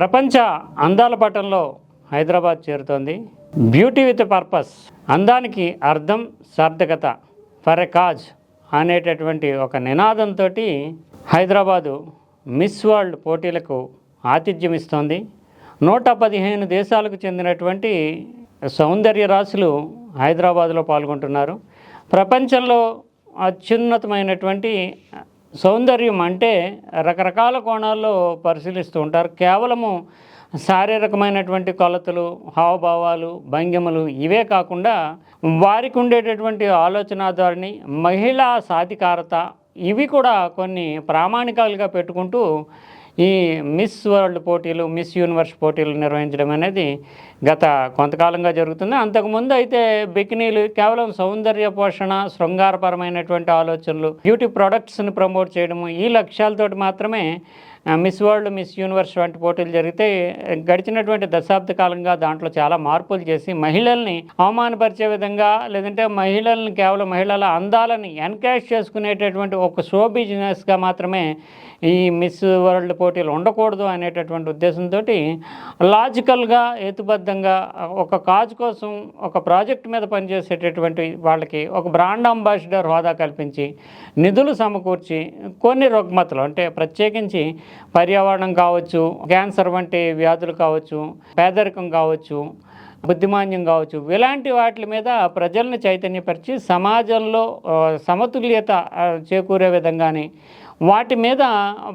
ప్రపంచ అందాల పటంలో హైదరాబాద్ చేరుతోంది. బ్యూటీ విత్ పర్పస్ అందానికి అర్థం సార్థకత ఫర్ ఎ కాజ్ అనేటటువంటి ఒక నినాదంతో హైదరాబాదు మిస్ వరల్డ్ పోటీలకు ఆతిథ్యం ఇస్తోంది. నూట పదిహేను దేశాలకు చెందినటువంటి సౌందర్య రాశులు హైదరాబాదులో పాల్గొంటున్నారు. ప్రపంచంలో అత్యున్నతమైనటువంటి సౌందర్యం అంటే రకరకాల కోణాల్లో పరిశీలిస్తూ ఉంటారు. కేవలము శారీరకమైనటువంటి కొలతలు హావభావాలు భంగిమలు ఇవే కాకుండా వారికి ఉండేటటువంటి ఆలోచన ధోరణి మహిళా సాధికారత ఇవి కూడా కొన్ని ప్రామాణికాలుగా పెట్టుకుంటూ ఈ మిస్ వరల్డ్ పోటీలు మిస్ యూనివర్స్ పోటీలు నిర్వహించడం అనేది గత కొంతకాలంగా జరుగుతుంది. అంతకుముందు అయితే బికినీలు కేవలం సౌందర్య పోషణ శృంగారపరమైనటువంటి ఆలోచనలు బ్యూటీ ప్రొడక్ట్స్ని ప్రమోట్ చేయడము ఈ లక్ష్యాలతోటి మాత్రమే మిస్ వరల్డ్ మిస్ యూనివర్స్ వంటి పోటీలు జరిగితే గడిచినటువంటి దశాబ్ద కాలంగా దాంట్లో చాలా మార్పులు చేసి మహిళల్ని అవమానపరిచే విధంగా లేదంటే మహిళల్ని కేవలం మహిళల అందాలని ఎన్కాష్ చేసుకునేటటువంటి ఒక షో బిజినెస్గా మాత్రమే ఈ మిస్ వరల్డ్ పోటీలు ఉండకూడదు అనేటటువంటి ఉద్దేశంతో లాజికల్గా హేతుబద్ధంగా ఒక కాజ్ కోసం ఒక ప్రాజెక్ట్ మీద పనిచేసేటటువంటి వాళ్ళకి ఒక బ్రాండ్ అంబాసిడర్ హోదా కల్పించి నిధులు సమకూర్చి కొన్ని రుగ్మతలు అంటే ప్రత్యేకించి పర్యావరణం కావచ్చు క్యాన్సర్ వంటి వ్యాధులు కావచ్చు పేదరికం కావచ్చు బుద్ధిమాన్యం కావచ్చు ఇలాంటి వాటి మీద ప్రజల్ని చైతన్యపరిచి సమాజంలో సమతుల్యత చేకూరే విధంగానే వాటి మీద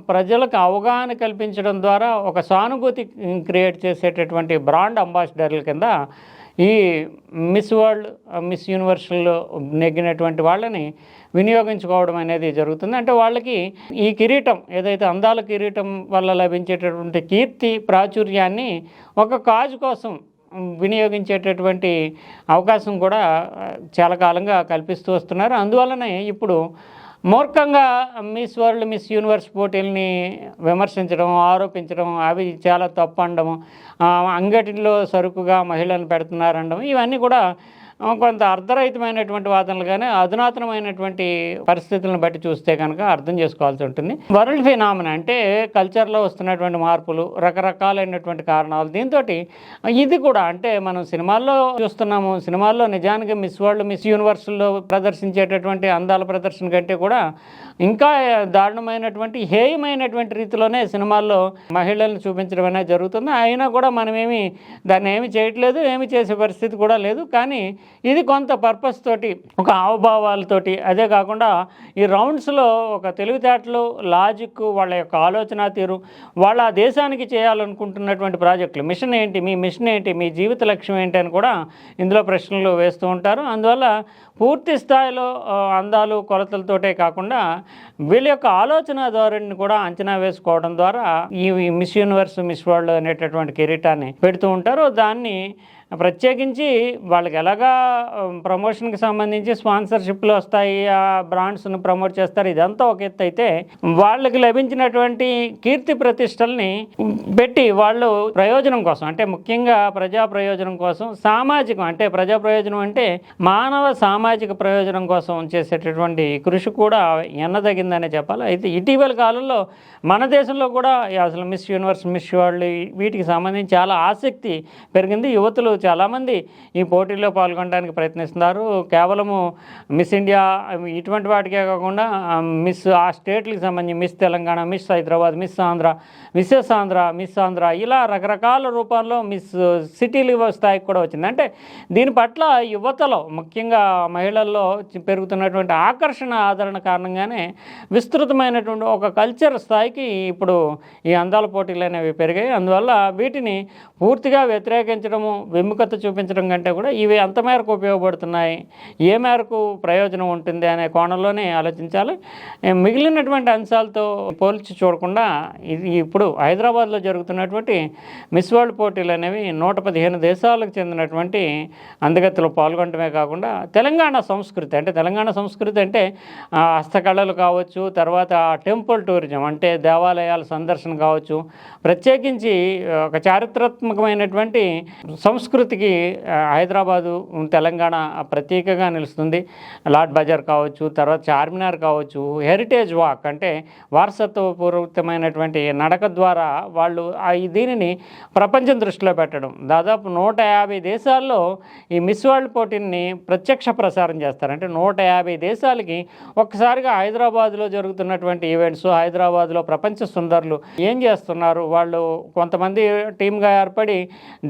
ప్రజలకు అవగాహన కల్పించడం ద్వారా ఒక సానుభూతి క్రియేట్ చేసేటటువంటి బ్రాండ్ అంబాసిడర్ల కింద ఈ మిస్ వరల్డ్ మిస్ యూనివర్స్లో నెగ్గినటువంటి వాళ్ళని వినియోగించుకోవడం అనేది జరుగుతుంది. అంటే వాళ్ళకి ఈ కిరీటం ఏదైతే అందాల కిరీటం వల్ల లభించేటటువంటి కీర్తి ప్రాచుర్యాన్ని ఒక కాజు కోసం వినియోగించేటటువంటి అవకాశం కూడా చాలా కాలంగా కల్పిస్తూ వస్తున్నారు. అందువలనే ఇప్పుడు మూర్ఖంగా మిస్ వరల్డ్ మిస్ యూనివర్స్ పోటీల్ని విమర్శించడం ఆరోపించడం అవి చాలా తప్పు అనడం అంగటిలో సరుకుగా మహిళలను పెడుతున్నారనడం ఇవన్నీ కూడా కొంత అర్ధరహితమైనటువంటి వాదనలు కానీ అధునాతనమైనటువంటి పరిస్థితులను బట్టి చూస్తే కనుక అర్థం చేసుకోవాల్సి ఉంటుంది. వరల్డ్ ఫినామినా అంటే కల్చర్లో వస్తున్నటువంటి మార్పులు రకరకాలైనటువంటి కారణాలు దీంతో ఇది కూడా అంటే మనం సినిమాల్లో చూస్తున్నాము సినిమాల్లో నిజానికి మిస్ వరల్డ్ మిస్ యూనివర్స్లో ప్రదర్శించేటటువంటి అందాల ప్రదర్శన కంటే కూడా ఇంకా దారుణమైనటువంటి హేయమైనటువంటి రీతిలోనే సినిమాల్లో మహిళలను చూపించడం అనేది జరుగుతుంది. అయినా కూడా మనమేమి దాన్ని ఏమి చేయట్లేదు ఏమి చేసే పరిస్థితి కూడా లేదు. కానీ ఇది కొంత పర్పస్ తోటి ఒక హావభావాలతోటి. అదే కాకుండా ఈ రౌండ్స్లో ఒక తెలివితేటలు లాజిక్ వాళ్ళ యొక్క ఆలోచన తీరు వాళ్ళ దేశానికి చేయాలనుకుంటున్నటువంటి ప్రాజెక్టులు మిషన్ ఏంటి? మీ మిషన్ ఏంటి? మీ జీవిత లక్ష్యం ఏంటి? అని కూడా ఇందులో ప్రశ్నలు వేస్తూ ఉంటారు. అందువల్ల పూర్తి స్థాయిలో అందాలు కొలతలతోటే కాకుండా వీళ్ళ యొక్క ఆలోచన ధోరణిని కూడా అంచనా వేసుకోవడం ద్వారా ఈ ఈ మిస్ యూనివర్స్ మిస్ వరల్డ్ అనేటటువంటి కిరీటాన్ని పెడుతూ ఉంటారు. దాన్ని ప్రత్యేకించి వాళ్ళకి ఎలాగా ప్రమోషన్కి సంబంధించి స్పాన్సర్షిప్లు వస్తాయి ఆ బ్రాండ్స్ను ప్రమోట్ చేస్తారు ఇదంతా ఒక ఎత్తు అయితే వాళ్ళకి లభించినటువంటి కీర్తి ప్రతిష్టల్ని పెట్టి వాళ్ళు ప్రయోజనం కోసం అంటే ముఖ్యంగా ప్రజా ప్రయోజనం కోసం సామాజికం అంటే ప్రజా ప్రయోజనం అంటే మానవ సామాజిక ప్రయోజనం కోసం చేసేటటువంటి కృషి కూడా ఎన్నదగిందనే చెప్పాలి. అయితే ఇటీవల కాలంలో మన దేశంలో కూడా అసలు మిస్ యూనివర్స్ మిస్ వరల్డ్ వీటికి సంబంధించి చాలా ఆసక్తి పెరిగింది. యువతులు చాలామంది ఈ పోటీల్లో పాల్గొనడానికి ప్రయత్నిస్తున్నారు. కేవలము మిస్ ఇండియా ఇటువంటి వాటికే కాకుండా మిస్ ఆ స్టేట్లకు సంబంధించి miss Telangana miss Hyderabad miss Andhra Mrs Andhra miss Andhra ఇలా రకరకాల రూపాల్లో మిస్ సిటీలు స్థాయికి కూడా వచ్చింది. అంటే దీని పట్ల యువతలో ముఖ్యంగా మహిళల్లో పెరుగుతున్నటువంటి ఆకర్షణ ఆదరణ కారణంగానే విస్తృతమైనటువంటి ఒక కల్చర్ స్థాయికి ఇప్పుడు ఈ అందాల పోటీలు అనేవి పెరిగాయి. అందువల్ల వీటిని పూర్తిగా వ్యతిరేకించడము విముఖత చూపించడం కంటే కూడా ఇవి ఎంత మేరకు ఉపయోగపడుతున్నాయి. ఏ మేరకు ప్రయోజనం ఉంటుంది అనే కోణంలోనే ఆలోచించాలి. మిగిలినటువంటి అంశాలతో పోల్చి చూడకుండా ఇది ఇప్పుడు హైదరాబాద్లో జరుగుతున్నటువంటి మిస్ వరల్డ్ పోటీలు అనేవి నూట పదిహేను దేశాలకు చెందినటువంటి అందగత్తులు పాల్గొనడమే కాకుండా తెలంగాణ సంస్కృతి అంటే తెలంగాణ సంస్కృతి అంటే హస్తకళలు కావచ్చు తర్వాత టెంపుల్ టూరిజం అంటే దేవాలయాల సందర్శన కావచ్చు. ప్రత్యేకించి ఒక చారిత్రాత్మకమైనటువంటి సంస్కృతి సంస్కృతికి హైదరాబాదు తెలంగాణ ప్రత్యేకంగా నిలుస్తుంది. లాడ్ బజార్ కావచ్చు తర్వాత చార్మినార్ కావచ్చు హెరిటేజ్ వాక్ అంటే వారసత్వపూర్వకమైనటువంటి నడక ద్వారా వాళ్ళు దీనిని ప్రపంచం దృష్టిలో పెట్టడం. దాదాపు నూట యాభై దేశాల్లో ఈ మిస్ వరల్డ్ పోటీని ప్రత్యక్ష ప్రసారం చేస్తారు. అంటే నూట యాభై దేశాలకి ఒక్కసారిగా హైదరాబాద్లో జరుగుతున్నటువంటి ఈవెంట్స్ హైదరాబాద్లో ప్రపంచ సుందరులు ఏం చేస్తున్నారు? వాళ్ళు కొంతమంది టీమ్గా ఏర్పడి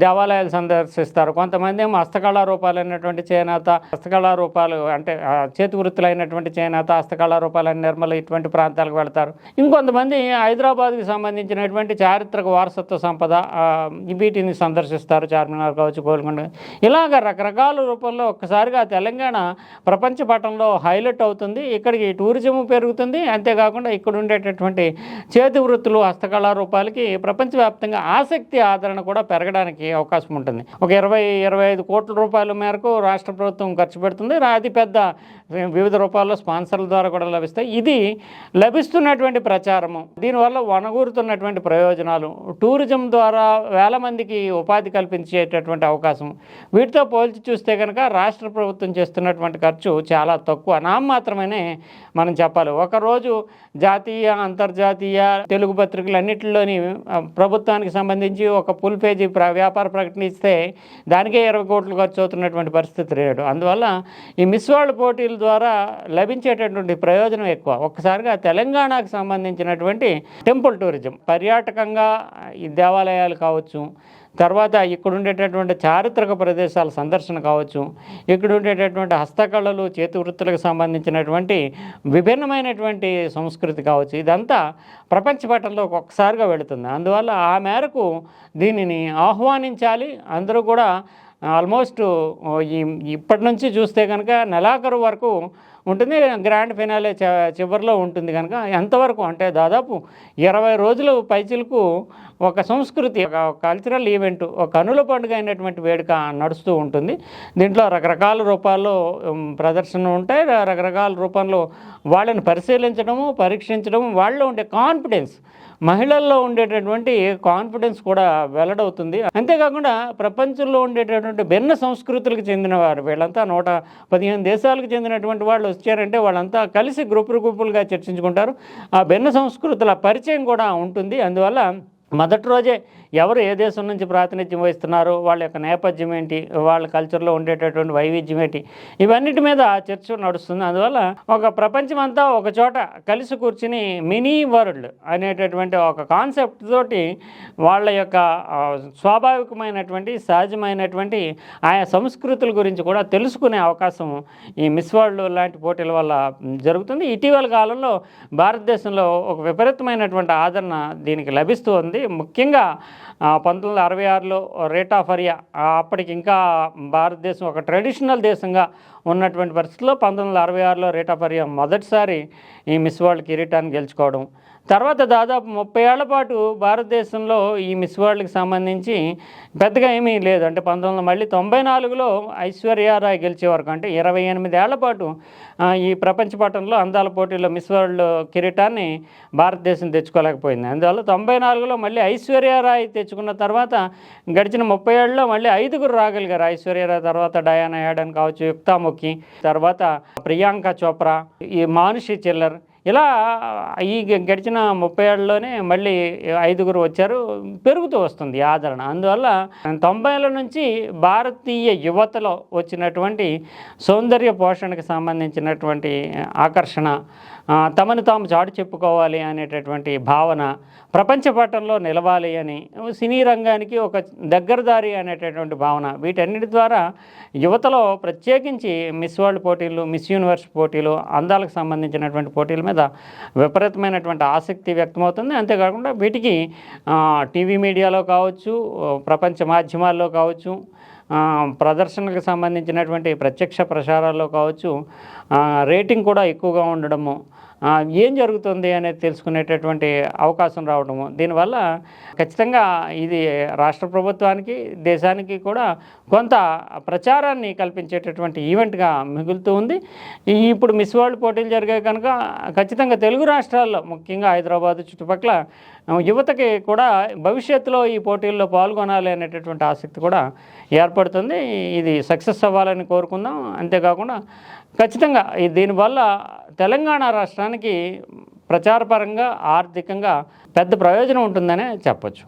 దేవాలయాలు ప్రదర్శిస్తారు కొంతమంది ఏమో హస్తకళా రూపాలు అయినటువంటి చేనేత హస్తకళా రూపాలు అంటే చేతి చేతి వృత్తులైనటువంటి చేనేత హస్తకళా రూపాలైన నిర్మల ఇటువంటి ప్రాంతాలకు వెళ్తారు. ఇంకొంతమంది హైదరాబాద్కి సంబంధించినటువంటి చారిత్రక వారసత్వ సంపద వీటిని సందర్శిస్తారు. చార్మినార్ కావచ్చు గోల్కొండ. ఇలాగ రకరకాల రూపంలో ఒక్కసారిగా తెలంగాణ ప్రపంచ పటంలో హైలైట్ అవుతుంది. ఇక్కడికి టూరిజం పెరుగుతుంది. అంతేకాకుండా ఇక్కడ ఉండేటటువంటి చేతి వృత్తులు హస్తకళా రూపాలకి ప్రపంచవ్యాప్తంగా ఆసక్తి ఆదరణ కూడా పెరగడానికి అవకాశం ఉంటుంది. ఒక ఇరవై ఇరవై ఐదు కోట్ల రూపాయల మేరకు రాష్ట్ర ప్రభుత్వం ఖర్చు పెడుతుంది. అది పెద్ద వివిధ రూపాల్లో స్పాన్సర్ల ద్వారా కూడా లభిస్తాయి. ఇది లభిస్తున్నటువంటి ప్రచారము. దీనివల్ల వనగూరుతున్నటువంటి ప్రయోజనాలు టూరిజం ద్వారా వేల మందికి ఉపాధి కల్పించేటటువంటి అవకాశం. వీటితో పోల్చి చూస్తే కనుక రాష్ట్ర ప్రభుత్వం చేస్తున్నటువంటి ఖర్చు చాలా తక్కువ. నామమాత్రమనే మనం చెప్పాలి. ఒకరోజు జాతీయ అంతర్జాతీయ తెలుగు పత్రికలు అన్నింటిలోని ప్రభుత్వానికి సంబంధించి ఒక ఫుల్ పేజీ వ్యాపార ప్రకటన ఇస్తే దానికే ఇరవై కోట్లు ఖర్చు అవుతున్నటువంటి పరిస్థితి లేడు అందువల్ల ఈ మిస్ వరల్డ్ పోటీల ద్వారా లభించేటటువంటి ప్రయోజనం ఎక్కువ. ఒక్కసారిగా తెలంగాణకు సంబంధించినటువంటి టెంపుల్ టూరిజం పర్యాటకంగా ఈ దేవాలయాలు కావచ్చు తర్వాత ఇక్కడ ఉండేటటువంటి చారిత్రక ప్రదేశాల సందర్శన కావచ్చు ఇక్కడ ఉండేటటువంటి హస్తకళలు చేతి వృత్తులకు సంబంధించినటువంటి విభిన్నమైనటువంటి సంస్కృతి కావచ్చు ఇదంతా ప్రపంచ పటంలో ఒక్కసారిగా వెళుతుంది. అందువల్ల ఆ మేరకు దీనిని ఆహ్వానించాలి. అందరూ కూడా ఆల్మోస్ట్ ఈ ఇప్పటి నుంచి చూస్తే కనుక నెలాఖరు వరకు ఉంటుంది. గ్రాండ్ ఫినాలే చివరిలో ఉంటుంది కనుక ఎంతవరకు అంటే దాదాపు ఇరవై రోజులు పైచిలకు ఒక సంస్కృతి ఒక కల్చరల్ ఈవెంట్ ఒక కనుల పండుగ అయినటువంటి వేడుక నడుస్తూ ఉంటుంది. దీంట్లో రకరకాల రూపాల్లో ప్రదర్శనలు ఉంటాయి. రకరకాల రూపంలో వాళ్ళని పరిశీలించడము పరీక్షించడము వాళ్ళలో ఉండే కాన్ఫిడెన్స్ మహిళల్లో ఉండేటటువంటి కాన్ఫిడెన్స్ కూడా వెల్లడవుతుంది. అంతేకాకుండా ప్రపంచంలో ఉండేటటువంటి భిన్న సంస్కృతులకు చెందిన వారు వీళ్ళంతా నూట పదిహేను దేశాలకు చెందినటువంటి వాళ్ళు వచ్చారంటే వాళ్ళంతా కలిసి గ్రూపులు గ్రూపులుగా చర్చించుకుంటారు. ఆ భిన్న సంస్కృతుల పరిచయం కూడా ఉంటుంది. అందువల్ల మొదటి రోజే ఎవరు ఏ దేశం నుంచి ప్రాతినిధ్యం వహిస్తున్నారు వాళ్ళ యొక్క నేపథ్యం ఏంటి వాళ్ళ కల్చర్లో ఉండేటటువంటి వైవిధ్యం ఏంటి ఇవన్నిటి మీద చర్చ నడుస్తుంది. అందువల్ల ఒక ప్రపంచం అంతా ఒక చోట కలిసి కూర్చుని మినీ వరల్డ్ అనేటటువంటి ఒక కాన్సెప్ట్ తోటి వాళ్ళ యొక్క స్వాభావికమైనటువంటి సహజమైనటువంటి ఆయా సంస్కృతుల గురించి కూడా తెలుసుకునే అవకాశం ఈ మిస్ వరల్డ్ లాంటి పోటీల వల్ల జరుగుతుంది. ఇటీవల కాలంలో భారతదేశంలో ఒక విపరీతమైనటువంటి ఆదరణ దీనికి లభిస్తూ ఉంది. ముఖ్యంగా పంతొమ్మిది వందల అరవై ఆరులో రేట్ ఆఫ్ అరియా అప్పటికి ఇంకా భారతదేశం ఒక ట్రెడిషనల్ దేశంగా ఉన్నటువంటి పరిస్థితుల్లో పంతొమ్మిది వందల అరవై ఆరులో రేట్ ఆఫ్ అరియా మొదటిసారి ఈ మిస్ వరల్డ్ కిరీటాన్ని గెలుచుకోవడం తర్వాత దాదాపు ముప్పై ఏళ్ళ పాటు భారతదేశంలో ఈ మిస్ వరల్డ్కి సంబంధించి పెద్దగా ఏమీ లేదు. అంటే పంతొమ్మిది వందల మళ్ళీ తొంభై నాలుగులో ఐశ్వర్యారాయ్ గెలిచే వరకు అంటే ఇరవై ఎనిమిది ఏళ్ళ పాటు ఈ ప్రపంచ పట్టణంలో అందాల పోటీలో మిస్ వరల్డ్ కిరీటాన్ని భారతదేశం తెచ్చుకోలేకపోయింది. అందువల్ల తొంభై నాలుగులో మళ్ళీ ఐశ్వర్యారాయ్ తెచ్చుకున్న తర్వాత గడిచిన ముప్పై ఏళ్ళలో మళ్ళీ ఐదుగురు రాగలిగారు. ఐశ్వర్యరాయ్ తర్వాత డయానా యాడన్ కావచ్చు యుక్తాముఖి తర్వాత ప్రియాంక చోప్రా ఈ మానుషి చిల్లర్ ఇలా ఈ గడిచిన ముప్పై ఏళ్ళలోనే మళ్ళీ ఐదుగురు వచ్చారు. పెరుగుతూ వస్తుంది ఆదరణ. అందువల్ల తొంభైల నుంచి భారతీయ యువతలో వచ్చినటువంటి సౌందర్య పోషణకు సంబంధించినటువంటి ఆకర్షణ తమను తాము చాటు చెప్పుకోవాలి అనేటటువంటి భావన ప్రపంచ పటంలో నిలవాలి అని సినీ రంగానికి ఒక దగ్గరదారి అనేటటువంటి భావన వీటన్నిటి ద్వారా యువతలో ప్రత్యేకించి మిస్ వరల్డ్ పోటీలు మిస్ యూనివర్స్ పోటీలు అందాలకు సంబంధించినటువంటి పోటీల మీద విపరీతమైనటువంటి ఆసక్తి వ్యక్తమవుతుంది. అంతేకాకుండా వీటికి టీవీ మీడియాలో కావచ్చు ప్రపంచ మాధ్యమాల్లో కావచ్చు ప్రదర్శనకు సంబంధించినటువంటి ప్రత్యక్ష ప్రసారాల్లో కావచ్చు రేటింగ్ కూడా ఎక్కువగా ఉండడము ఏం జరుగుతుంది అనేది తెలుసుకునేటటువంటి అవకాశం రావడము. దీనివల్ల ఖచ్చితంగా ఇది రాష్ట్ర ప్రభుత్వానికి దేశానికి కూడా కొంత ప్రచారాన్ని కల్పించేటటువంటి ఈవెంట్గా మిగులుతూ ఉంది. ఇప్పుడు మిస్ వరల్డ్ పోటీలు జరిగాయి కనుక ఖచ్చితంగా తెలుగు రాష్ట్రాల్లో ముఖ్యంగా హైదరాబాద్ చుట్టుపక్కల యువతకి కూడా భవిష్యత్తులో ఈ పోటీల్లో పాల్గొనాలి అనేటటువంటి ఆసక్తి కూడా ఏర్పడుతుంది. ఇది సక్సెస్ అవ్వాలని కోరుకుందాం. అంతేకాకుండా ఖచ్చితంగా ఈ దీనివల్ల తెలంగాణ రాష్ట్రానికి ప్రచారపరంగా ఆర్థికంగా పెద్ద ప్రయోజనం ఉంటుందనే చెప్పొచ్చు.